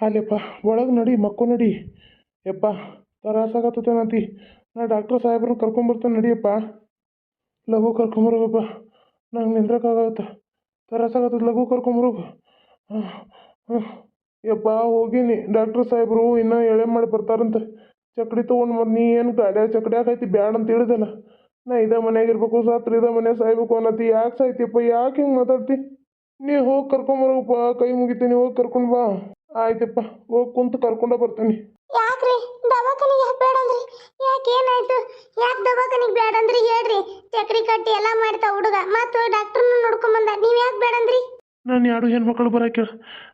ಅಲ್ಲಪ್ಪ ಒಳಗೆ ನಡಿ ಮಕ್ಕಳು ನಡಿ. ಯಪ್ಪ ತರಾಸಾಗತ್ತೇನಂತಿ ನಾ ಡಾಕ್ಟ್ರ್ ಸಾಹೇಬ್ರನ್ನ ಕರ್ಕೊಂಬರ್ತೇನೆ ನಡಿಯಪ್ಪ. ಲಘು ಕರ್ಕೊಂಬರೋಗಪ್ಪ ನಂಗೆ ನಿಂದ್ರಕ್ಕಾಗತ್ತ. ತರಾಸಾಗತ್ತದ ಲಘು ಕರ್ಕೊಂಬರೋಗು ಹಾಂ ಯಪ್ಪ, ಹೋಗಿನಿ. ಡಾಕ್ಟ್ರ್ ಸಾಹೇಬ್ರು ಇನ್ನೂ ಎಳೆ ಮಾಡಿ ಬರ್ತಾರಂತೆ. ಚಕ್ಡಿ ತೊಗೊಂಡು ಮತ್ತೆ ನೀ ಏನು ಗಾಡ್ಯಾಗ ಚಕ್ಡ್ಯಾಗ ಐತಿ ಬ್ಯಾಡ ಅಂತ ಹೇಳಿದಲ್ಲ. ನಾ ಇದೇ ಮನೆಯಾಗಿರ್ಬೇಕು ಸಾತ್ರ ಇದೇ ಮನೆ ಸಾಯ್ಬೇಕು ಅನ್ನತಿ. ಯಾಕೆ ಸಾಯ್ತಿಯಪ್ಪ, ಯಾಕೆ ಹಿಂಗೆ ಮಾತಾಡ್ತಿ? ನೀ ಹೋಗಿ ಕರ್ಕೊಂಬರೋಗಪ್ಪ ಕೈ ಮುಗಿತೀನಿ ಹೋಗಿ ಕರ್ಕೊಂಡು ಬಾ. ಆಯ್ತಪ್ಪ ಹೋಗಿ ಕುಂತು ಕರ್ಕೊಂಡ ಬರ್ತೀನಿ. ಯಾಕ್ರಿ? ದವಾಖಾನಿಗೆ ಯಾಕೆ ಬೇಡ ಅಂದ್ರಿ? ಯಾಕೆ ಏನಾಯ್ತು ಯಾಕೆ ದವಾಖಾನಿಗೆ ಬೇಡ ಅಂದ್ರಿ? ಹೇಳ್ರಿ. ಚಕ್ರಿ ಕಟ್ಟಿ ಎಲ್ಲ ಮಾಡ್ತಾ ಹುಡುಗ. ಮತ್ತು ಡಾಕ್ಟರ್ನ ನೋಡ್ಕೊಂಬಂದ ನೀವು ಯಾಕೆ ಬೇಡ ಅಂದ್ರಿ? ನಾನು ಎರಡು ಹೆಣ್ಮಕ್ಳು ಬರಕ್ಕೆ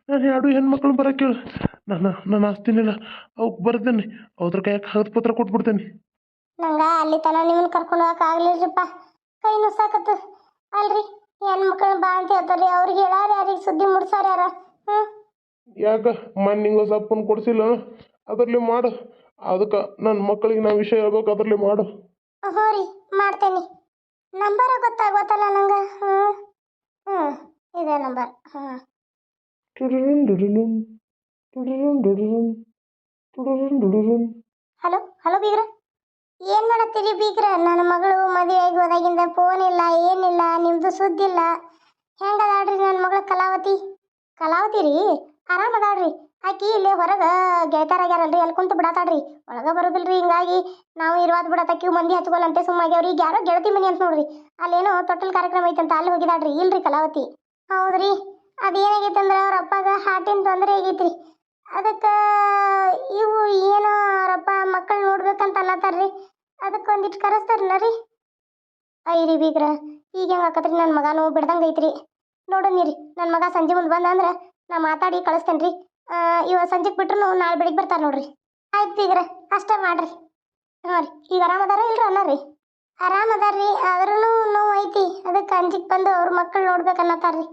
ನಾನು ಎರಡು ಹೆಣ್ಮಕ್ಳು ಬರೋಕೆ ನನ್ನ ನನ್ನ ನಾನು ಆಸ್ತಿನಿಲ್ಲ. ಅವಕ್ಕೆ ಬರ್ದೇನೆ ಅವ್ರ ಕೈಯಾಗ ಕಾಗದ ಪತ್ರ ಕೊಟ್ಬಿಡ್ತೇನೆ. ನಂಗ ಅಲ್ಲಿ ತನ ನಿಮ್ಮನ್ನ ಕರ್ಕೊಂಡು ಹೋಗಕ್ ಆಗ್ಲಿಲ್ರಿಪ್ಪ. ಕೈ ನುಸಾಕತ್ತು. ಅಲ್ರಿ. ಹೆಣ್ಮಕ್ಳು ಬಾ ಅಂತ ಹೇಳ್ತಾರ್ರಿ ಅವ್ರಿಗೆ ಹೇಳಾರ ಯಾರಿಗೆ ಸುದ್ದಿ ಮುಡ್ಸಾರ ಯಾರ? ಹ್ಞೂ ಮನ್ ಮಣ್ಣಿಂಗ ಸಪ್ಪನ್ ಕೊಡ್ಸಿಲ್ಲ. ಅದರಲ್ಲಿ ಮಾಡು. ಅದಕ್ಕೆ ನನ್ನ ಮಕ್ಕಳಿಗೆ ನಾ ವಿಷಯ ಹೇಳ್ಬೇಕು ಅದರಲ್ಲಿ ಮಾಡು. ಹ್ಞೂ ರೀ ಮಾಡ್ತೇನೆ. ನಂಬರ ಗೊತ್ತಾಗೋತಲ್ಲ ನಂಗೆ? ಹ್ಞೂ ಹ್ಞೂ ಇದೇ ನಂಬರ್. ಹ್ಞೂ ಡುಡುರುನ್ ಡುಡುರುನ್ ಹಲೋ ಹಲೋ ಬೀಗ್ರ. ಏನು ಮಾಡತ್ತೀರಿ ಬೀಗ್ರ? ನನ್ನ ಮಗಳು ಮದುವೆ ಆಗಿ ಹೋದಾಗಿಂದ ಫೋನ್ ಇಲ್ಲ, ಏನಿಲ್ಲ, ನಿಮ್ದು ಸುದ್ದಿ ಇಲ್ಲ ಹೆಂಗದಾಡ್ರಿ ನನ್ನ ಮಗಳು ಕಲಾವತಿ? ಕಲಾವತಿ ರೀ ಆರಾಮದಾಡ್ರಿ ಆಕಿ ಇಲ್ಲಿ ಹೊರಗೆ ಗೆಳತಾರಾಗ್ಯಾರಲ್ರಿ ಅಲ್ಲಿ ಕುಂತು ಬಿಡತಾಳ್ರಿ. ಒಳಗೆ ಬರೋದಿಲ್ರಿ ಹಿಂಗಾಗಿ ನಾವು ಇರುವಾದ ಬಿಡತ್ತಾಕಿ ಮಂದಿ ಹಚ್ಕೊಲ್ಲಂತೆ ಸುಮ್ಮಾಗ್ಯಾವ್ರಿ. ಈಗ ಯಾರೋ ಗೆಳತಿ ಮನಿ ಅಂತ ನೋಡ್ರಿ. ಅಲ್ಲೇನೋ ತೊಟ್ಟಲ್ ಕಾರ್ಯಕ್ರಮ ಐತಂತ ಅಲ್ಲಿ ಹೋಗಿದಾಳ್ರಿ. ಇಲ್ರಿ ಕಲಾವತಿ. ಹೌದ್ರಿ. ಅದೇನಾಗೈತಂದ್ರ ಅವ್ರ ಅಪ್ಪಗ ಹಾರ್ಟಿನ ತೊಂದರೆ ಆಗೈತ್ರಿ. ಅದಕ್ಕೆ ಇವು ಏನೋ ರಪ್ಪ ಮಕ್ಕಳು ನೋಡ್ಬೇಕಂತ ಅನ್ನತ್ತಾರ್ರಿ ಅದಕ್ಕೆ ಒಂದಿಟ್ಟು ಕರೆಸ್ತಾರಲ್ಲ ರೀ ಐರಿ ಬೀಗ್ರ, ಈಗ ಹೆಂಗೆ ಆಕತ್ರಿ? ನನ್ನ ಮಗನೂ ಬಿಡ್ದಂಗೆ ಐತ್ರಿ. ನೋಡೋಣಿರಿ ನನ್ನ ಮಗ ಸಂಜೆ ಮುಂದೆ ಬಂದ ಅಂದ್ರೆ ನಾ ಮಾತಾಡಿ ಕಳಿಸ್ತೇನೆ ರೀ ಇವ ಸಂಜೆಗೆ ಬಿಟ್ರು ನಾಳೆ ಬೆಳಿಗ್ಗೆ ಬರ್ತಾರೆ ನೋಡ್ರಿ. ಆಯ್ತು ಬೀಗ್ರ, ಅಷ್ಟೇ ಮಾಡ್ರಿ. ಹಾಂ ರೀ, ಈಗ ಆರಾಮದಾರ ಇಲ್ರಿ ಅನ್ನ ರೀ? ಆರಾಮದಾರ್ರಿ ಆದ್ರೂ ನೋವು ಐತಿ. ಅದಕ್ಕೆ ಅಂಜಿಗೆ ಬಂದು ಅವ್ರ ಮಕ್ಕಳು ನೋಡ್ಬೇಕನ್ನತ್ತಾರ್ರಿ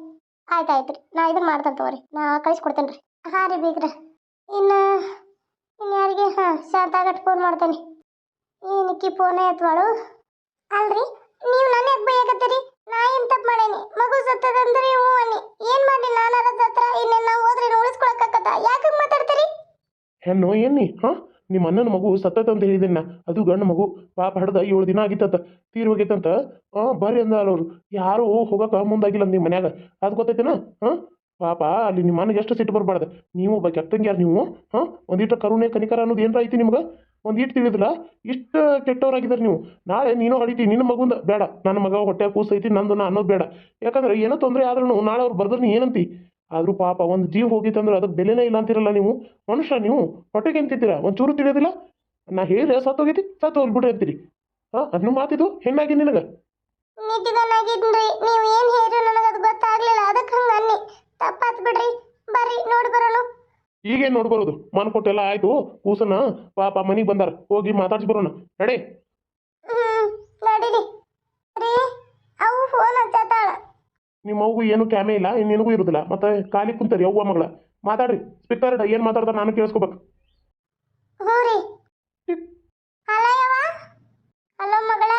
ಆಯ್ತು ಆಯ್ತು ರೀ ನಾ ಇದನ್ನ ಮಾಡ್ತೇನೆ ತಗೋರಿ, ನಾ ಕಳಿಸ್ಕೊಡ್ತೇನೆ ರೀ ಹಾಂ ರೀ ಬೀಗ್ರ. ಇನ್ನ, ಇನ್ ಯಾರಿಗೆ? ಹಾಂ ಶಾಂತಾಗಟ್ ಫೋನ್ ಮಾಡ್ತೇನೆ. ನಿಕ್ಕಿ ಫೋನೇ ಎತ್ವಾಳು ಅಲ್ರಿ, ನೀವು ನನ್ನ ಯಾಕೆ ಆಗತ್ತರಿ ನಾ ಏನು ತಪ್ಪು ಮಾಡೇನಿ? ಮಗು ಸತ್ತದಂದ್ರೆ ಹ್ಞೂ ಅನ್ನಿ. ಏನು ಮಾಡಿ ನಾನು ಸತ್ರ ಇನ್ನೇನು ನಾವು ಹೋದ್ರೆ ಉಳಿಸ್ಕೊಳಕ್ಕಾಗತ್ತ? ಯಾಕೆ ಮಾತಾಡ್ತೀರಿ? ಹೆಣ್ಣು ಏನಿ ಹಾಂ, ನಿಮ್ಮ ಅಣ್ಣನ ಮಗು ಸತ್ತತ ಅಂತ ಹೇಳಿದನ್ನ ಅದು ಗಂಡು ಮಗು ಪಾಪ ಹಡ್ದ ಏಳು ದಿನ ಆಗಿತ್ತಂತ. ತೀರ್ ಹೋಗಿತ್ತಂತ ಹಾಂ, ಬರ್ರಿ ಅಂದ ಅವ್ರು ಯಾರು ಹೋಗಕ ಮುಂದಾಗಿಲ್ಲ ನಿಮ್ಮ ಮನ್ಯಾಗ. ಅದು ಗೊತ್ತೈತೇನ? ಹಾಂ? ಪಾಪ, ಅಲ್ಲಿ ನಿಮ್ಮ ಮನೆಗೆ ಎಷ್ಟು ಸಿಟ್ಟು ಬರಬಾರ್ದು? ನೀವು ಒಬ್ಬ ಕೆಟ್ಟಂಗ್ಯಾರ ನೀವು, ಹಾಂ? ಒಂದಿಟ್ಟು ಕರುಣೆ ಕನಿಕರ ಅನ್ನೋದು ಏನರ ಐತಿ ನಿಮ್ಗೆ? ಒಂದಿಟ್ಟು ತಿಳಿದಿಲ್ಲ? ಇಷ್ಟು ಕೆಟ್ಟವರಾಗಿದ್ದಾರೆ ನೀವು. ನಾಳೆ ನೀನು ಹೊಡಿತಿ ನಿನ್ನ ಮಗುಂದ ಬೇಡ. ನನ್ನ ಮಗ ಹೊಟ್ಟೆ ಕೂಸೈತಿ, ನಂದು ನಾ ಅನ್ನೋದು ಬೇಡ. ಯಾಕಂದ್ರೆ ಏನೋ ತೊಂದರೆ ಆದ್ರೂ ನಾಳೆ ಅವ್ರು ಬರ್ದ್ರೆ ನೀ ಏನಂತಿ? ಆದರೂ ಪಾಪ, ಒಂದು ಜೀವ ಹೋಗಿತ್ತಂದ್ರೆ ಅದಕ್ಕೆ ಬೆಲೆನೇ ಇಲ್ಲ ಅಂತಿರಲ್ಲ ನೀವು. ಮನುಷ್ಯ ನೀವು, ಹೊಟ್ಟೆಗೆ ಅಂತಿದ್ದೀರಾ ಒಂದು ಚೂರು ತಿಳಿಯೋದಿಲ್ಲ ನಾ ಹೇಳಿದ್ರೆ ಸತ್ತೋಗೈತಿ ಸತ್ತು ಹೋಗ್ಬಿಡ್ರಿ ಅಂತೀರಿ. ಹಾಂ? ಅದನ್ನು ಮಾತಿದ್ದು ಹೆಣ್ಣಾಗಿ ನಿನಗೆ. ನೀವು ಏನು ಹೇಳಿದ್ರು ನನಗೆ ಅದು ಅದಕ್ಕೆ ಹಂಗೆ ತಪ್ಪಾತ್ ಬಿಡ್ರಿ. ಬರ್ರಿ ನೋಡಿ ಬರೋಣ ಈಗೇನು ನೋಡ್ಬರೋದು ಮನ್ ಕೊಟ್ಟೆಲ್ಲ ಆಯ್ತು. ಕೂಸನ ಪಾಪ ಮನೆಗೆ ಬಂದಾರ. ಹೋಗಿ ಮಾತಾಡ್ಸಿ ಬರೋಣ. ನಡೆ ಹ್ಮ್ ನಡೀರಿ ರೀ ಅವು ಫೋನ್ ನಿಮ್ಮ ಏನು ಕ್ಯಾಮೆ ಇಲ್ಲ ನಿನಗೂ ಇರುದಿಲ್ಲ. ಮತ್ತೆ ಖಾಲಿ ಕುಂತರಿ ಅವ್ವ ಮಗಳ. ಮಾತಾಡ್ರಿ. ಸ್ಪೀಕರ್ ಏನು ಮಾತಾಡ್ತಾರೆ ನಾನು ಕೇಳಿಸ್ಕೋಬೇಕು. ಹ್ಞೂ ರೀ. ಹಲೋ ಯವ್ವ. ಹಲೋ ಮಗಳ.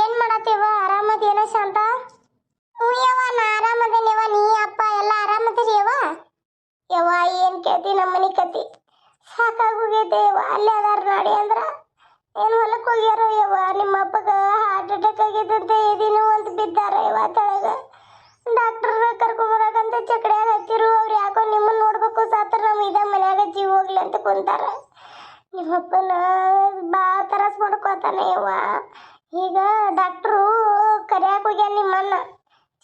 ಏನು ಮಾಡತ್ತೀವ? ಆರಾಮದೇನ ಶಾಂತ? ಹ್ಞೂ ಯವ್ವ ನಾ ಆರಾಮದೇನಿವ ನೀ, ಅಪ್ಪ, ಎಲ್ಲ ಆರಾಮದಿರಿ ಯವ್ವ ಯವ್ವ, ಏನು ಕೇಳ್ತಿ ನಮ್ಮ ಮನೆ ಕತಿ? ಸಾಕಾಗೋಗೈತೆ ಯವ್ವ. ಅಲ್ಲೇ ಅದಾರ ನೋಡಿ ಅಂದ್ರ ಏನು ಹೊಲಕ್ಕೆ ಹೋಗ್ಯಾರೋ ಯವ್ವ? ನಿಮ್ಮ ಅಪ್ಪಗ ಹಾರ್ಟ್ ಅಟ್ಯಾಕ್ ಆಗಿದ್ದಂತೆ ಎದಿನೂ ಅಂತ ಬಿದ್ದಾರ ಯವ್ವ ತಳಗ. ಡಾಕ್ಟರ್ ಕರ್ಕೊಂಬರಕಂತ ಚಕಡ್ಯಾಗ ಹಚ್ಚಿರು. ಅವ್ರು ಯಾಕೋ ನಿಮ್ಮನ್ನ ನೋಡ್ಬೇಕು ಸಾತ್ರ ನಮ್ಮ ಇದ ಮನ್ಯಾಗ ಜೀವ ಹೋಗ್ಲಿ ಅಂತ ಕುಂತಾರ. ನಿಮ್ಮಪ್ಪನ ಭಾಳ ತರಸ್ ಮಾಡ್ಕೋತಾನೆ ಯವ್ವ. ಈಗ ಡಾಕ್ಟ್ರು ಕರ್ಯಾಕ ಹೋಗ್ಯಾನ ನಿಮ್ಮನ್ನ.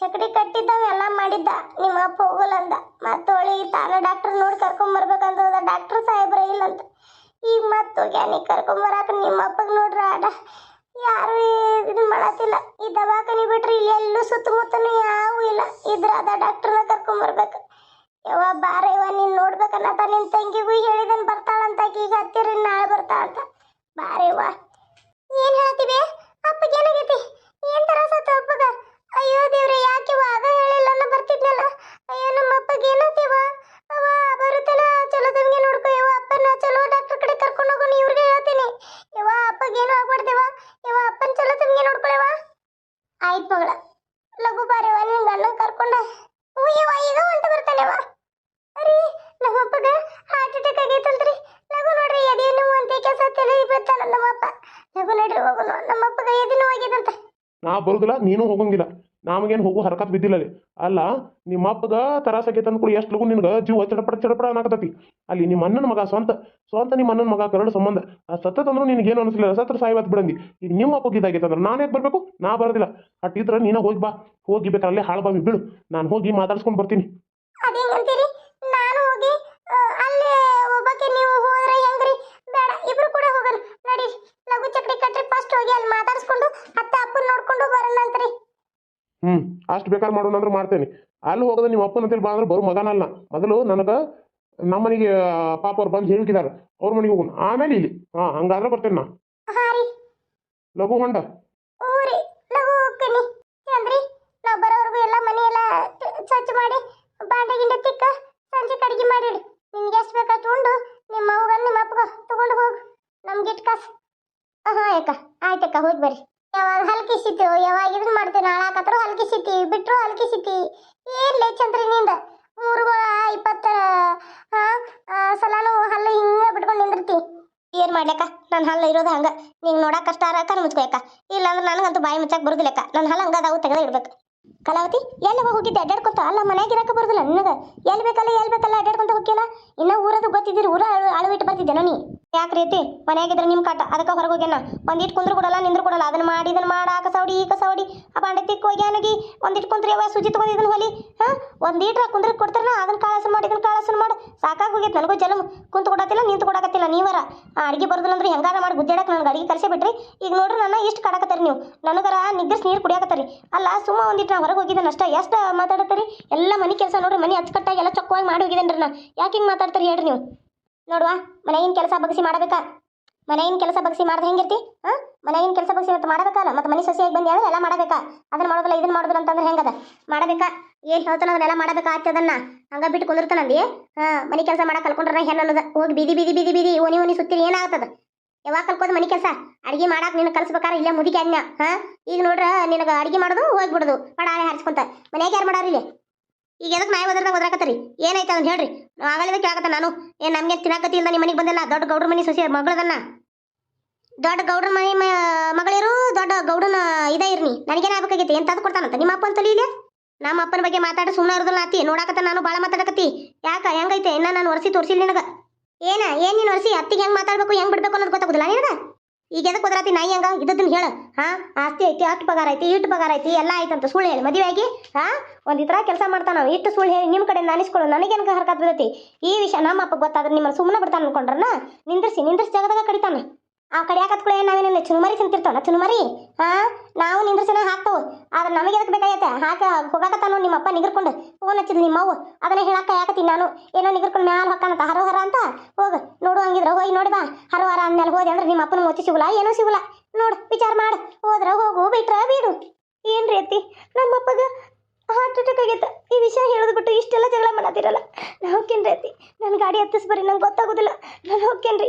ಚಕಡಿ ಕಟ್ಟಿದ್ದಾವ, ಎಲ್ಲ ಮಾಡಿದ್ದ. ನಿಮ್ಮ ಅಪ್ಪ ಹೋಗಲ್ಲ ಅಂದ ಮತ್ತೆ ಹೊಳಿ ತಾನ ಡಾಕ್ಟರ್ ನೋಡಿ ಕರ್ಕೊಂಬರ್ಬೇಕಂತ ಹೋದ ಡಾಕ್ಟರ್ ಸಾಹೇಬ್ರ ಇಲ್ಲಂತ. ಈಗ ಮತ್ತೆ ಹೋಗ್ಯಾನಿ ಕರ್ಕೊಂಬರಾಕ ನಿಮ್ಮ ಅಪ್ಪಗೆ ನೋಡ್ರ ಆಡ. ಯಾರು ಇದನ್ನ ಮಾಡತ್ತಿಲ್ಲ. ಈ ದವಾಖಾನೆ ಬಿಟ್ರಿ ಎಲ್ಲೂ ಸುತ್ತಮುತ್ತನು ಯಾವೂ ಇಲ್ಲ. ಇದ್ರ ಅದ ಡಾಕ್ಟರ್ನ ಕರ್ಕೊಂಬರ್ಬೇಕು ಯಾವ ಬಾರ ಯವ ನೀನ್ ನೋಡ್ಬೇಕನ್ನತ ನಿನ್ ತಂಗಿಗೂ ಹೇಳಿದನ್ ಬರ್ತಾಳಂತ. ಈಗ ಹತ್ತಿರ ನಾಳೆ ಬರ್ತಾಳಂತ. ಬಾರೇವ್ವ ಏನ್ ಹೇಳ್ತೀವಿ? ಅಪ್ಪಗೆ ನಾ ಬರುದಿಲ್ಲ ನೀನು ಹೋಗಂಗಿಲ್ಲ. ನಮಗೇನು ಹೋಗು ಹರಕತ್ ಬಿದ್ದಿಲ್ಲ ಅಲ್ಲಿ. ಅಲ್ಲ ನಿಮ್ಮ ಅಪ್ಪಗ ತರಾಸಾಗೈತೆ ಅಂದ್ಕೊಡಿ ಎಷ್ಟು ಲಗು ನಿನ್ಗ ಜೀವ ಚಡಪಡ ಚಡಪಡ ಅನ್ನಕತ್ತತಿ ಅಲ್ಲಿ ನಿಮ್ಮ ಅಣ್ಣನ ಮಗ ಸ್ವಂತ ಸ್ವಂತ ನಿಮ್ಮ ಅಣ್ಣನ ಮಗ ಕರಡು ಸಂಬಂಧ. ಆ ಸತ್ತತ್ ಅಂದ್ರೆ ನಿನಗೇನು ಅನಿಸ್ಲಿಲ್ಲ ಸತ್ರ ಸಾಯಿವತ್ತು ಬಿಡಂಗಿ ಈಗ ನಿಮ್ಮ ಅಪ್ಪಗೆ ಇದಾಗೈತೆ ಅಂದ್ರೆ ನಾನು ಯಾಕೆ ಬರಬೇಕು? ನಾ ಬರೋದಿಲ್ಲ. ಅಟ್ಟಿದ್ರೆ ನೀನ ಹೋಗಿ ಬಾ. ಹೋಗಿ ಬೇಕಾದ್ರೆ ಹಾಳು ಬಾ ಬಿಡು. ನಾನು ಹೋಗಿ ಮಾತಾಡ್ಸ್ಕೊಂಡು ಬರ್ತೀನಿ. ಫಸ್ಟ್ ಹೋಗಿ ಅಲ್ಲಿ ಮಾತಾಡಿಸ್ಕೊಂಡು ಅತ್ತ ಅಪ್ಪನ ನೋಡ್ಕೊಂಡು ಬರೋಣ ಅಂತ್ರಿ ಹ್ಞೂ ಅಷ್ಟು ಬೇಕಾದ್ರೆ ಮಾಡೋಣ ಅಂದ್ರೆ ಮಾಡ್ತೇನೆ. ಅಲ್ಲಿ ಹೋಗದ ನಿಮ್ಮ ಅಪ್ಪನ ಅಂತೇಳಿ ಬಾ ಅಂದ್ರೆ ಬರೋ ಮಗನಲ್ಲ ಮೊದಲು ನನಗೆ ನಮ್ಮ ಮನೆಗೆ ಪಾಪ ಅವ್ರು ಬಂದು ಹೇಳಿದ್ದಾರೆ ಅವ್ರ ಮನೆಗೆ ಹೋಗೋಣ. ಆಮೇಲೆ ಇಲ್ಲಿ. ಹಾಂ ಹಂಗಾದ್ರೆ ಬರ್ತೇನೆ ನಾ. ಹಾ ರೀ. ಲಘು ಹೊಂಡ. ಊರಿ ಲಘು ಹೋಗ್ತೀನಿ. ಅಂದ್ರಿ ನಾವು ಬರೋವರೆಗೂ ಎಲ್ಲ ಮನೆ ಎಲ್ಲ ಸ್ವಚ್ಛ ಮಾಡಿ ಬಾಂಡೆ ಗಿಂಡೆ ತಿಕ್ಕ ಸಂಜೆ ಕಡಿಗೆ ಮಾಡಿಡಿ ನಿಮ್ಗೆ ಎಷ್ಟು ಬೇಕಾಯ್ತು ಉಂಡು. ನಿಮ್ಮ ಅವ್ಗ ನಿಮ್ಮ ಅಪ್ಪಗ ತಗೊಂಡು ಹೋಗು. ನಮ್ಗೆ ಇಟ್ಟು ಕಾಸು ಹಾಂ ಅಕ್ಕ ಆಯ್ತಕ್ಕ, ಹೋಗಿ ಬರ್ರಿ. ಯಾವಾಗ ಹಲ್ಕಿಸಿತು ಯಾವಾಗ ಇದನ್ನ ಮಾಡ್ತೀನಿ ಹಾಳಾಕತ್ರು ಹಲ್ಕಿಸಿತಿ ಬಿಟ್ರು ಹಲ್ಕಿಸಿತಿ ಏನ್ ಚಂದ್ರನಿಂದ ನಿಂದ? ಮೂರು ಇಪ್ಪತ್ತ ಹಾಂ ಸಲಾನು ಹಲ್ಲು ಹಿಂಗೆ ಬಿಟ್ಕೊಂಡು ನಿಂದಿರ್ತಿ. ಏನು ಮಾಡ್ಲಕ್ಕ? ನನ್ನ ಹಲ್ಲು ಇರೋದು ಹಂಗೆ. ನೀನು ನೋಡಕ್ಕೆ ಕಷ್ಟ ಆರ ಕಣ್ ಮುಚ್ಕೋಯಕ್ಕ ಇಲ್ಲ ಅಂದ್ರೆ ನನಗಂತೂ ಬಾಯಿ ಮುಚ್ಚಾಕ ಬರುದಿಲ್ಲಕ್ಕ ನನ್ನ ಹಲ್ಲ ಹಂಗ ಅದಾವು ತೆಗೆದ ಇಡ್ಬೇಕು. ಕಲಾವತಿ ಎಲ್ಲವ ಹೋಗಿದ್ದೆ? ಅಡ್ಡಾಡ್ಕೊಂತ ಅಲ್ಲ, ಮನ್ಯಾಗ ಇರಕ ಬರುದಿಲ್ಲ ನಿನಗ. ಎಲ್ಲಿ ಬೇಕಲ್ಲ ಎಲ್ಲಿ ಬೇಕಲ್ಲ ಅಡ್ಡಾಡ್ಕೊಂತ ಹೋಗಿಲ್ಲ ಇನ್ನ ಊರದು ಗೊತ್ತಿದ್ದೀರಿ, ಊರ ಅಳು, ಅಳವಿಟ್ಟು ಬರ್ತಿದ್ದೇನೋ ನೀ. ಯಾಕೆ ರೀತಿ ಮನೆಯಾಗಿದ್ರೆ ನಿಮ್ಮ ಕಾಟ ಅದಕ್ಕೆ ಹೊರಗೆ ಹೋಗ್ಯಾನ. ಒಂದಿಟ್ಟು ಕುಂದ್ರು ಕೊಡಲ್ಲ, ನಿಂದ್ರು ಕೊಡಲ್ಲ. ಅದನ್ನ ಮಾಡಿ, ಇದನ್ನ ಮಾಡಿ. ಆ ಕಸವಡಿ ಈ ಕಸವಡಿ ಆ ಬಾಂಡೆ ತಿಕ್ಕು ಹೋಗ್ಯಾನಗಿ ಒಂದಿಟ್ಟು ಕುಂತ್ರಿ ಯಾವ ಸುಜಿ ತಗೊಂಡು ಇದನ್ನ ಹೊಲಿ. ಹಾ? ಒಂದೀಟ್ರ ಕುಂದ್ರ ಕೊಡ್ತಾರ ಅದನ್ನ ಕಾಳಸನ್ ಮಾಡಿ ಇದನ್ನ ಕಾಳಸನ್ ಮಾಡಿ. ಸಾಕಾಗಿ ಹೋಗೈತೆ ನನಗೂ ಜಲಮ್. ಕುಂತು ಕೊಡತ್ತಿಲ್ಲ, ನಿಂತು ಕೊಡಕತ್ತಿಲ್ಲ. ನೀವರ. ಆ ಅಡಿಗೆ ಬರೋದಿಲ್ಲ ಅಂದ್ರೆ ಹೆಂಗಾರ ಮಾಡಿ ಗುದ್ದಾಡಕ್ಕೆ ನನಗೆ ಅಡಿಗೆ ಕಲಿಸೇ ಬಿಟ್ರಿ? ಈಗ ನೋಡ್ರಿ ನನ್ನ ಇಷ್ಟು ಕಾಡಕತ್ತೀರಿ ನೀವು. ನನಗರ ನಿಗ್ರಸ್ ನೀರು ಕುಡಿಯಾಕತ್ತೀರಿ. ಅಲ್ಲ, ಸುಮ್ಮ ಒಂದಿಟ್ಟು ನಾ ಹೊರಗೆ ಹೋಗಿದ್ದೇನೆ ಅಷ್ಟ. ಎಷ್ಟು ಮಾತಾಡತ್ತೀರಿ? ಎಲ್ಲ ಮನೆ ಕೆಲಸ ನೋಡ್ರಿ, ಮನೆ ಅಚ್ಚುಕಟ್ಟಾಗಿ ಎಲ್ಲ ಚೊಕ್ಕವಾಗಿ ಮಾಡಿ ಹೋಗಿದ್ದೇನೆ ನಾ. ಯಾಕೆ ಹಿಂಗೆ ಮಾತಾಡ್ತೀರಿ ಹೇಳ್ರಿ ನೀವು? ನೋಡುವ ಮನೆಗಿನ ಕೆಲಸ ಬಗ್ಸಿ ಮಾಡಬೇಕಾ? ಮನೆಗಿನ ಕೆಲಸ ಬಗ್ಸಿ ಮಾಡ್ದೆ ಹೆಂಗಿರ್ತಿ? ಹಾಂ ಮನೆಗಿನ ಕೆಲಸ ಬಗ್ಸಿ ಇವತ್ತು ಮಾಡಬೇಕಲ್ಲ, ಮತ್ತೆ ಮನೆ ಸೊಸೆಯಾಗಿ ಬಂದಿ ಅಂದ್ರೆ ಎಲ್ಲ ಮಾಡಬೇಕಾ? ಅದನ್ನ ಮಾಡೋದಿಲ್ಲ, ಇದನ್ನ ಮಾಡೋದಿಲ್ಲ ಅಂತಂದ್ರೆ ಹೆಂಗದ? ಮಾಡಬೇಕಾ? ಏನ್ ಹೇಳ್ತಾನ ಅದನ್ನೆಲ್ಲ ಮಾಡಬೇಕಾ ಅದನ್ನ? ಹಂಗ ಬಿಟ್ಟು ಕುಂದಿರ್ತಾನಂದಿ? ಹಾ, ಮನೆ ಕೆಲಸ ಮಾಡ ಕಲ್ಕೊಂಡ್ರೆ ಹೆಣ್ಣದ ಹೋಗಿ ಬೀದಿ ಬೀದಿ ಬೀದಿ ಬೀದಿ, ಓನಿ ಓನಿ ಸುತ್ತಿರಿ, ಏನಾಗ್ತದ? ಯಾವಾಗ ಕಲ್ಕೋದು ಮನೆ ಕೆಲಸ? ಅಡಿಗೆ ಮಾಡಾಕ ನಿನ್ನ ಕಲ್ಸ್ಬೇಕಾರ ಇಲ್ಲೇ ಮುದಿಕೆ ಅನ್ಯ ಹಾ? ಈಗ ನೋಡ್ರ, ನಿನಗ ಅಡಿಗೆ ಮಾಡೋದು, ಹೋಗ್ಬಿಡುದು. ಪಡಾಳೆ ಹಾರಿಸ್ಕೊಂತ. ಮನ್ಯಾಗ ಯಾರು ಮಾಡಾರ ಇಲ್ಲಿ? ಈಗ ಎದಕ್ಕೆ ನಾಯಿ ಒದರ್ದಾಗ ಒದರಾಕತ್ತೀರಿ? ಏನೈತೆ ಅದನ್ನ ಹೇಳ್ರಿ. ಆಗಲಿದ ಕೇಳಕತ್ತ ನಾನು. ಏನು ನಮಗೆ ತಿನ್ನಕತ್ತಿ ಇಲ್ಲ ನಿಮ್ಮ ಮನೆಗೆ ಬಂದಿಲ್ಲ? ದೊಡ್ಡ ಗೌಡ್ರ ಮನೆ ಸೊಸೆ ಮಗಳದನ್ನ? ದೊಡ್ಡ ಗೌಡ್ರ ಮನೆ ಮಗಳಿರು, ದೊಡ್ಡ ಗೌಡನ ಇದೇ ಇರ್ನಿ. ನನಗೇನು ಆಗ್ಬೇಕಾಗೈತಿ? ಏನು ತಂದು ಕೊಡ್ತಾನಂತ. ನಿಮ್ಮ ಅಪ್ಪನ ತಲಿ ಇಲ್ಲ ನಮ್ಮ ಅಪ್ಪನ ಬಗ್ಗೆ ಮಾತಾಡ ಸುಮ್ಮನೆ ಇರೋದಿಲ್ಲ ಅತ್ತಿ. ನೋಡಾಕತ್ತ ನಾನು ಭಾಳ ಮಾತಾಡಕತ್ತಿ. ಯಾಕ, ಹೆಂಗೈತೆ? ಇನ್ನ ನಾನು ಒರೆಸಿ ತೋರಿಸಿಲ್ಲ ನಿನಗೆ? ಏನ, ಏನು ನೀನು ಒರೆಸಿ? ಅತ್ತಿಗೆ ಹೆಂಗೆ ಮಾತಾಡಬೇಕು, ಹೆಂಗೆ ಬಿಡ್ಬೇಕು ಅನ್ನೋದು ಗೊತ್ತಾಗುದಿಲ್ಲ ನಿನಗ? ಈಗ ಎದಕ್ಕೆ ಕುದ್ರಾತಿ ನಾಯಿ ಹಂಗ? ಇದ್ದದನ್ನ ಹೇಳ. ಹಾ? ಆಸ್ತಿ ಐತಿ, ಅಷ್ಟು ಪಗಾರ ಐತಿ ಇಟ್ಟು ಪಗಾರ ಐತಿ, ಎಲ್ಲ ಐತಂತ ಸುಳ್ಳು ಹೇಳಿ. ಮದುವೆ ಆಗಿ ಹಾ? ಒಂದ್ ಇತರ ಕೆಲಸ ಮಾಡ್ತಾನ ಇಟ್ಟು ಸುಳ್ಳು ಹೇಳಿ ನಿಮ್ಮ ಕಡೆ ನನಗೆ ನನಗೇನಕ ಹರ್ಕತ್ ಬಿಡತಿ ಈ ವಿಷಯ ನಮ್ಮ ಅಪ್ಪ ಗೊತ್ತಾದ್ರೆ ನಿಮ್ಮ ಸುಮ್ಮನೆ ಬಿಡ್ತಾನ ಅನ್ಕೊಂಡ್ರನ? ನಿಂದ್ರಿಸಿ ನಿಂದ್ರಿಸಿ ಜಗದಾಗ ಕಡಿತಾನ. ಆ ಕೂಡ ನಾವೇನೇನು ಚುನ್ಮರಿ ತಿಂತಿರ್ತಾವ ಚುನ್ಮರಿ ಹಾ? ನಾವು ನಿಂದ್ರಿಸಿ ಆದ್ರೆ ನಮಗೆ ಎದಕ್ಕೆ ಬೇಕಾಗೈತೆ? ಹಾಕ ಹೋಗಾಕತ್ತಾನು ನಿಮ್ಮಪ್ಪ ನಿಗರ್ಕೊಂಡು ಫೋನ್ ಹಚ್ಚಿದ್ ನಿಮ್ಮ ಅವ್ವ ಅದನ್ನ ಹೇಳಕ್ಕ ಯಾಕತ್ತೀನಿ ನಾನು? ಏನೋ ನಿಗರ್ಕೊಂಡು ಮ್ಯಾಲ ಹೊಕ್ಕಾನಂತ ಹರೋ ಹರ ಅಂತ? ಹೋಗ, ನೋಡು ಹಂಗಿದ್ರ ಹೋಗಿ ನೋಡಿ ಬಾ. ಹರೋ ಹರ ಅಂದ್ಮೇಲೆ ಹೋದೆ ಅಂದ್ರೆ ನಿಮ್ಮ ಅಪ್ಪನ ಮೋಚಿ ಸಿಗುಲ್ಲ ಏನೂ ಸಿಗುಲ್ಲ ನೋಡು, ವಿಚಾರ ಮಾಡು. ಹೋದ್ರ ಹೋಗು, ಬಿಟ್ರ ಬೀಡು. ಏನ್ರಿ ಅತ್ತಿ ನಮ್ಮಪ್ಪಗ ಹಾರ್ಟ್ ಅಟ್ಯಾಕ್ ಆಗೈತೆ ಈ ವಿಷಯ ಹೇಳೋದು ಬಿಟ್ಟು ಇಷ್ಟೆಲ್ಲ ಜಗಳ ಮಾಡತ್ತಿರಲ್ಲ ನಾನು ಹೋಗ್ಕೇನ್ರಿ ಅತ್ತಿ ನನ್ನ ಗಾಡಿ ಹತ್ತಿಸ್ಬರಿ, ನಂಗೆ ಗೊತ್ತಾಗೋದಿಲ್ಲ. ನಾನು ಹೋಗ್ತೇನ್ರಿ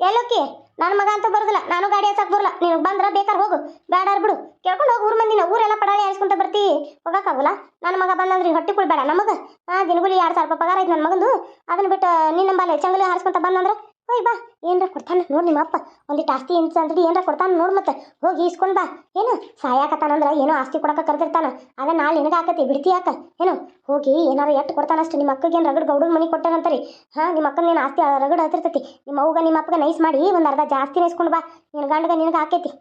ಎಲ್ಲೋಕಿ? ನನ್ನ ಮಗ ಅಂತ ಬರೋದಿಲ್ಲ. ನಾನು ಗಾಡಿ ಹಚ್ಚಕ್ ಬರಲ್ಲ. ನೀನು ಬಂದ್ರ ಬೇಕಾದ್ರೆ ಹೋಗು. ಬೇಡ ಬಿಡು ಕೇಳ್ಕೊಂಡು ಹೋಗಿ ಊರ್ ಮಂದಿನ. ಊರೆಲ್ಲ ಪಡಾಳಿ ಹಾಯಿಸ್ಕೊಂತ ಬರ್ತಿ. ಹೋಗಕ್ಕಾಗಲ್ಲ ನನ್ನ ಮಗ ಬಂದಂದ್ರೆ ಹೊಟ್ಟಿ ಕುಳ್ಬೇಡ ನಮಗ? ಹಾ ದಿನಗೂಲಿ ಎರಡು ಸಾವಿರ ರೂಪಾಯಿ ಪಗಾರ ಐತೆ ನನ್ನ ಮಗಂದು. ಅದನ್ನ ಬಿಟ್ಟು ನಿನ್ನ ಬಾಲೆ ಚಂಗಲಿ ಹಾರಿಸ್ಕೊಂತ ಬಂದಂದ್ರ? ಹೋಯ್ ಬಾ, ಏನರ ಕೊಡ್ತಾನ? ನೋಡಿ ನಿಮ್ಮ ಅಪ್ಪ ಒಂದಿಟ್ಟು ಆಸ್ತಿ ಇಂಚ ಅಂದ್ರೆ ಏನರ ಕೊಡ್ತಾನ ನೋಡ್ ಮತ್ತೆ. ಹೋಗಿ ಇಸ್ಕೊಂಡ್ ಬಾ. ಏನು ಸಾಯಾಕತ್ತಾನಂದ್ರೆ ಏನೋ ಆಸ್ತಿ ಕೊಡಕ ಕರೆದಿರ್ತಾನ? ಅದ ನಾಳೆ ನಿನಗೆ ಆಕತಿ, ಬಿಡ್ತಿ ಯಾಕ? ಏನು, ಹೋಗಿ ಏನಾರ ಎಟ್ಟು ಕೊಡ್ತಾನಷ್ಟು ನಿಮ್ಮ ಅಕ್ಕಗೆ ಏನು ರಗಡ್ ಗೌಡನ ಮನೆ ಕೊಟ್ಟಾನಂತರಿ? ಹಾ, ನಿಮ್ಮ ಅಕ್ಕನ ಏನು ಆಸ್ತಿ ರಗಡ್ ಹತ್ತಿರ್ತೈತಿ? ನಿಮ್ಮ ಅವ್ಗ, ನಿಮ್ಮ ಅಪ್ಪಗ ನೈಸ್ ಮಾಡಿ ಒಂದು ಅರ್ಧ ಜಾಸ್ತಿ ಇಸ್ಕೊಂಡ್ ಬಾ. ನಿನ್ನ ಗಂಡಗ ನಿನಗೆ ಆಕೈತಿ.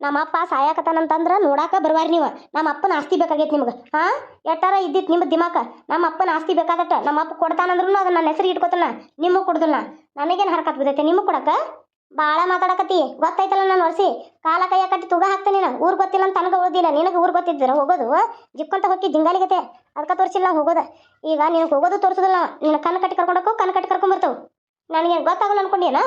ನಮ್ಮ ಅಪ್ಪ ಸಾಯಾಕತ್ತಾನಂತಂದ್ರ ನೋಡಾಕ ಬರ್ವಾರಿ ನೀವು. ನಮ್ಮ ಅಪ್ಪನ ಆಸ್ತಿ ಬೇಕಾಗೈತಿ ನಿಮ್ಗೆ. ಹಾ? ಎಟ್ಟಾರ ಇದ್ದಿತ್ತು ನಿಮ್ಮ ದಿಮಾಕ. ನಮ್ಮ ಅಪ್ಪನ ಆಸ್ತಿ ಬೇಕಾದಟ ನಮ್ಮ ಅಪ್ಪ ಕೊಡ್ತಾನಂದ್ರೂ ಅದನ್ನ ನನ್ನ ಹೆಸರು ಇಟ್ಕೊತಾನ. ನಿಮಗೆ ಕೊಡುದಿಲ್ಲ. ನನಗೇನು ಹರಕತ್ ಬಿದ್ದೈತೆ ನಿಮಗೆ ಕೊಡಕ? ಭಾಳ ಮಾತಾಡಕತ್ತಿ. ಗೊತ್ತಾಯ್ತಲ್ಲ ನಾನು ಒರೆಸಿ ಕಾಲ ಕೈಯ ಕಟ್ಟಿ ತುಗ ಹಾಕ್ತೇನೆ ನಾನು. ಊರ್ ಗೊತ್ತಿಲ್ಲ ಅಂತ ನನಗೆ ಉಳ್ದಿಲ್ಲ. ನಿನಗೆ ಊರ್ ಗೊತ್ತಿದ್ದೀರ ಹೋಗೋದು? ಜಿಕ್ಕಂತ ಹೋಗಿ ಜಿಂಗಾಲಿಗತೆ ಅದಕ್ಕೆ ತೋರಿಸಿಲ್ಲ ಹೋಗೋದು. ಈಗ ನಿನಗೆ ಹೋಗೋದು ತೋರಿಸೋದಿಲ್ಲ ನಿನ್ನ ಕಣ್ಣು ಕಟ್ಟಿ ಕರ್ಕೊಂಡಕ್ಕೂ ಕಣ್ಣು ಕಟ್ಟಿ ಕರ್ಕೊಂಬರ್ತಾವ ನನಗೆ ಗೊತ್ತಾಗಲ್ಲ ಅನ್ಕೊಂಡೇನ?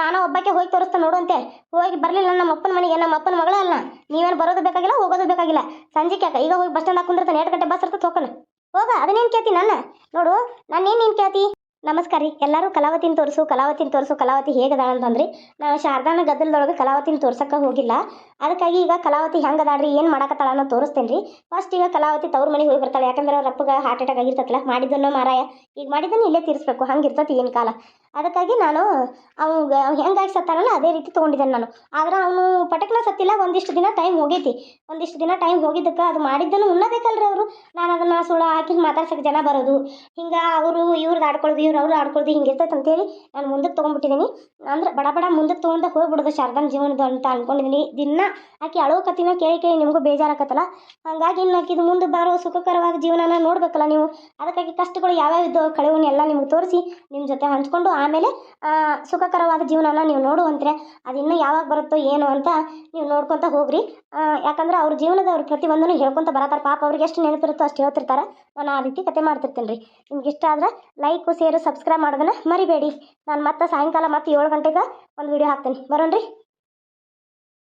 ನಾನು ಒಬ್ಬಕ್ಕೆ ಹೋಗಿ ತೋರಿಸ್ತಾ ನೋಡು ಅಂತೆ. ಹೋಗಿ ಬರಲಿಲ್ಲ ನಮ್ಮ ಅಪ್ಪನ ಮನೆಗೆ ನಮ್ಮ ಅಪ್ಪನ ಮಗಳ ಅಲ್ಲ. ನೀವೇನು ಬರೋದು ಬೇಕಾಗಿಲ್ಲ, ಹೋಗೋದು ಬೇಕಾಗಿಲ್ಲ. ಸಂಜೆಗೆ ಯಾಕೆ? ಈಗ ಹೋಗಿ ಬಸ್ ಸ್ಟ್ಯಾಂಡ್ ಹಾಕೊಂಡಿರ್ತಾನೆ ಎರಡು ಗಂಟೆ ಬಸ್ ಇರ್ತದೆ ಹೋಗೋಣ ಹೋಗ, ಅದನ್ನೇನು ಕೇಳ್ತಿ ನನ್ನ? ನೋಡು ನಾನೇನು ನೀನು ಕೇಳ್ತಿ? ನಮಸ್ಕಾರ ರೀ. ಎಲ್ಲರೂ ಕಲಾವತಿನ ತೋರಿಸು ಕಲಾವತಿನ ತೋರಿಸು. ಕಲಾವತಿ ಹೇಗದಾ ಅಂತಂದ್ರಿ. ನಾನು ಶಾರದಾನ ಗದ್ದಲದೊಳಗೆ ಕಲಾವತಿನ ತೋರ್ಸಕ್ಕೆ ಹೋಗಿಲ್ಲ. ಅದಕ್ಕಾಗಿ ಈಗ ಕಲಾವತಿ ಹೆಂಗದಾಳ್ರಿ ಏನು ಮಾಡಕತ್ತಾಳ ಅನ್ನೋ ತೋರಿಸ್ತೇನೆ ರೀ. ಫಸ್ಟ್ ಈಗ ಕಲಾವತಿ ತವ್ರ ಮನೆಗೆ ಹೋಗಿ ಬರ್ತಾಳೆ. ಯಾಕಂದ್ರೆ ಅವ್ರ ಅಪ್ಪಗೆ ಹಾರ್ಟ್ ಅಟ್ಯಾಕ್ ಆಗಿರ್ತೈತಲ್ಲ, ಮಾಡಿದ್ದನ್ನು ಮಾರಾಯ. ಈಗ ಮಾಡಿದ್ದನ್ನು ಇಲ್ಲೇ ತೀರಿಸ್ಬೇಕು. ಹಂಗೆ ಇರ್ತೈತಿ ಏನು ಕಾಲ. ಅದಕ್ಕಾಗಿ ನಾನು ಅವಂಗ ಅವ್ನು ಹೆಂಗಾಗಿ ಸತ್ತಾನಲ್ಲ ಅದೇ ರೀತಿ ತೊಗೊಂಡಿದ್ದೇನೆ ನಾನು. ಆದ್ರೆ ಅವನು ಪಟಕ್ನ ಸತ್ತಿಲ್ಲ, ಒಂದಿಷ್ಟು ದಿನ ಟೈಮ್ ಹೋಗೈತಿ. ಒಂದಿಷ್ಟು ದಿನ ಟೈಮ್ ಹೋಗಿದ್ದಕ್ಕೆ, ಅದು ಮಾಡಿದ್ದನ್ನು ಉಣ್ಣಬೇಕಲ್ರಿ ಅವರು. ನಾನು ಅದನ್ನು ಸುಳ್ಳು ಹಾಕಿ ಮಾತಾಡ್ಸಕ್ಕೆ ಜನ ಬರೋದು. ಹಿಂಗೆ ಅವರು ಇವ್ರದ್ದು ಆಡ್ಕೊಳ್ಳೋದು, ಇವ್ರು ಅವ್ರು ಆಡ್ಕೊಳ್ಳೋದು ಹಿಂಗೆ ಇರ್ತೈತೆ ಅಂತೇಳಿ ನಾನು ಮುಂದಕ್ಕೆ ತೊಗೊಂಡ್ಬಿಟ್ಟಿದ್ದೀನಿ ಅಂದ್ರೆ ಬಡ ಬಡ ಮುಂದಕ್ಕೆ ತೊಗೊಂಡು ಹೋಗ್ಬಿಡೋದು ಶಾರದಾ ಜೀವನದ ಅಂತ ಅಂದ್ಕೊಂಡಿದ್ದೀನಿ ದಿನ ಆಕೆ ಅಳೋ ಕತ್ತಿನ ಕೇಳಿ ಕೇಳಿ ನಿಮಗೂ ಬೇಜಾರಾಕತ್ತಲ್ಲ. ಹಾಗಾಗಿ ಇನ್ನು ಆಕಿದು ಮುಂದೆ ಬರೋ ಸುಖಕರವಾದ ಜೀವನನ ನೋಡ್ಬೇಕಲ್ಲ ನೀವು. ಅದಕ್ಕಾಗಿ ಕಷ್ಟಗಳು ಯಾವ್ಯಾವ ಇದ್ದೋ ಕಳೆವನ್ನ ಎಲ್ಲ ನಿಮ್ಗೆ ತೋರಿಸಿ ನಿಮ್ಮ ಜೊತೆ ಹಂಚ್ಕೊಂಡು ಆಮೇಲೆ ಸುಖಕರವಾದ ಜೀವನನ ನೀವು ನೋಡುವಂತ್ರೆ ಅದು ಇನ್ನೂ ಯಾವಾಗ ಬರುತ್ತೋ ಏನು ಅಂತ ನೀವು ನೋಡ್ಕೊತ ಹೋಗ್ರಿ. ಯಾಕಂದ್ರೆ ಅವ್ರ ಜೀವನದ ಅವ್ರ ಪ್ರತಿಯೊಂದನ್ನು ಹೇಳ್ಕೊತ ಬರತಾರೆ ಪಾಪ ಅವ್ರಿಗೆ ಎಷ್ಟು ನೆನಪಿರುತ್ತೋ ಅಷ್ಟು ಹೇಳ್ತಿರ್ತಾರೆ. ನಾನು ಆ ರೀತಿ ಕತೆ ಮಾಡ್ತಿರ್ತೀನಿ ರೀ. ನಿಮ್ಗೆ ಇಷ್ಟ ಆದ್ರೆ ಲೈಕು ಸೇರು ಸಬ್ಸ್ಕ್ರೈಬ್ ಮಾಡೋದನ್ನ ಮರಿಬೇಡಿ. ನಾನು ಮತ್ತೆ ಸಾಯಂಕಾಲ ಮತ್ತೆ ಏಳು ಗಂಟೆಗೆ ಒಂದು ವಿಡಿಯೋ ಹಾಕ್ತೀನಿ. ಬರೋಣ್ರಿ?